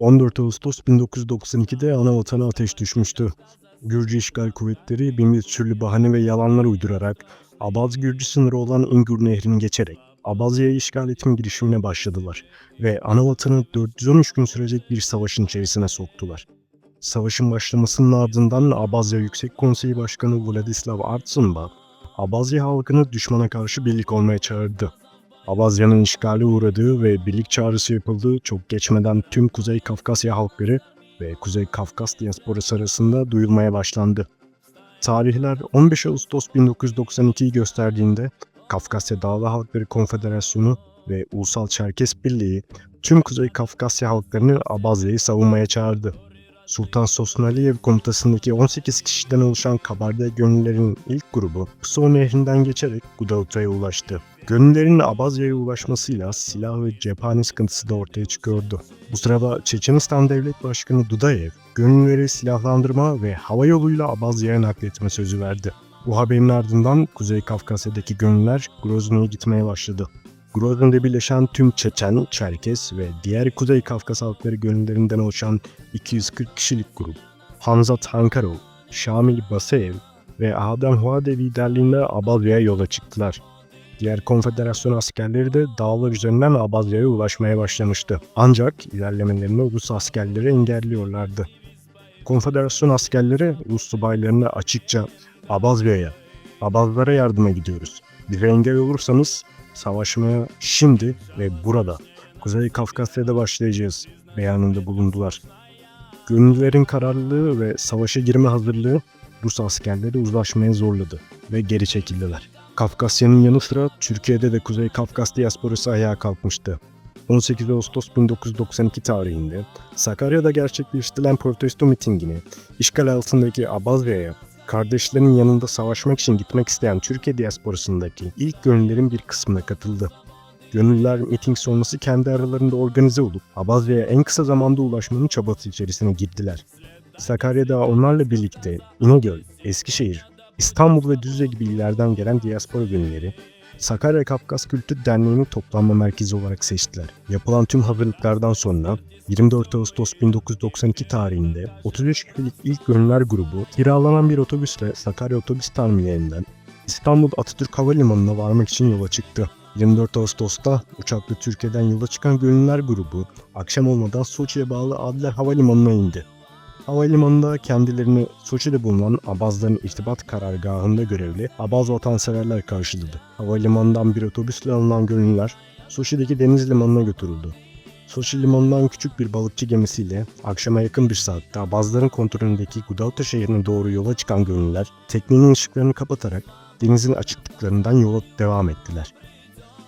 14 Ağustos 1992'de ana vatana ateş düşmüştü. Gürcü işgal kuvvetleri bin bir türlü bahane ve yalanlar uydurarak Abaz-Gürcü sınırı olan İngur Nehri'ni geçerek Abazya'yı işgal etme girişimine başladılar ve ana vatanı 413 gün sürecek bir savaşın içerisine soktular. Savaşın başlamasının ardından Abazya Yüksek Konseyi Başkanı Vladislav Artsınba, Abazya halkını düşmana karşı birlik olmaya çağırdı. Abazya'nın işgale uğradığı ve birlik çağrısı yapıldığı çok geçmeden tüm Kuzey Kafkasya halkları ve Kuzey Kafkas diasporası arasında duyulmaya başlandı. Tarihler 15 Ağustos 1992'yi gösterdiğinde Kafkasya Dağlı Halkları Konfederasyonu ve Ulusal Çerkes Birliği tüm Kuzey Kafkasya halklarını Abazya'yı savunmaya çağırdı. Sultan Sosnaliyev komutasındaki 18 kişiden oluşan Kabarda gönüllerin ilk grubu Pso Nehri'nden geçerek Gudauta'ya ulaştı. Gönüllerin Abazya'ya ulaşmasıyla silah ve cephane sıkıntısı da ortaya çıkıyordu. Bu sırada Çeçenistan Devlet Başkanı Dudayev, gönülleri silahlandırma ve hava yoluyla Abazya'ya nakletme sözü verdi. Bu haberin ardından Kuzey Kafkasya'daki gönüller Grozny'ye gitmeye başladı. Grozny'de birleşen tüm Çeçen, Çerkes ve diğer Kuzey Kafkas halkları gönüllerinden oluşan 240 kişilik grup, Hamza Tankarov, Şamil Basayev ve Adem Huade liderliğinde Abazya'ya yola çıktılar. Diğer konfederasyon askerleri de dağlar üzerinden Abazya'ya ulaşmaya başlamıştı. Ancak ilerlemelerini Rus askerleri engelliyorlardı. Konfederasyon askerleri Rus subaylarına açıkça Abazya'ya, Abazlara yardıma gidiyoruz. Bir engel olursanız savaşmaya şimdi ve burada Kuzey Kafkasya'da başlayacağız beyanında bulundular. Gönüllülerin kararlılığı ve savaşa girme hazırlığı Rus askerleri uzlaşmaya zorladı ve geri çekildiler. Kafkasya'nın yanı sıra Türkiye'de de Kuzey Kafkas diasporası ayağa kalkmıştı. 18 Ağustos 1992 tarihinde Sakarya'da gerçekleştirilen protesto mitingine işgal altındaki Abazya'ya kardeşlerinin yanında savaşmak için gitmek isteyen Türkiye diasporasındaki ilk gönüllerin bir kısmına katıldı. Gönüllüler miting sonrası kendi aralarında organize olup Abazya'ya en kısa zamanda ulaşmanın çabası içerisine girdiler. Sakarya'da onlarla birlikte İnegöl, Eskişehir, İstanbul ve Düzce gibi illerden gelen diaspora gönülleri Sakarya Kafkas Kültür Derneği'ni toplanma merkezi olarak seçtiler. Yapılan tüm hazırlıklardan sonra 24 Ağustos 1992 tarihinde 33 kişilik ilk gönüller grubu kiralanan bir otobüsle Sakarya otobüs terminalinden İstanbul Atatürk Havalimanı'na varmak için yola çıktı. 24 Ağustos'ta uçakla Türkiye'den yola çıkan gönüller grubu akşam olmadan Soçi'ye bağlı Adler Havalimanı'na indi. Havalimanında kendilerini Soçi'de bulunan Abazların irtibat karargahında görevli Abaz vatanseverler karşıladı. Havalimanından bir otobüsle alınan gönüller Soçi'deki deniz limanına götürüldü. Soçi limanından küçük bir balıkçı gemisiyle akşama yakın bir saatte Abazların kontrolündeki Gudauta şehrine doğru yola çıkan gönüller teknenin ışıklarını kapatarak denizin açıklıklarından yola devam ettiler.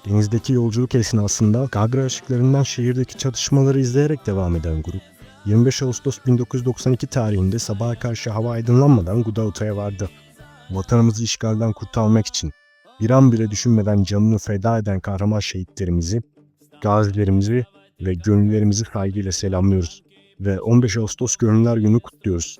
Denizdeki yolculuk esnasında Gagra ışıklarından şehirdeki çatışmaları izleyerek devam eden grup 25 Ağustos 1992 tarihinde sabaha karşı hava aydınlanmadan Gudauta'ya vardı. Vatanımızı işgalden kurtarmak için bir an bile düşünmeden canını feda eden kahraman şehitlerimizi, gazilerimizi ve gönüllerimizi saygıyla selamlıyoruz. Ve 15 Ağustos Gönüller Günü kutluyoruz.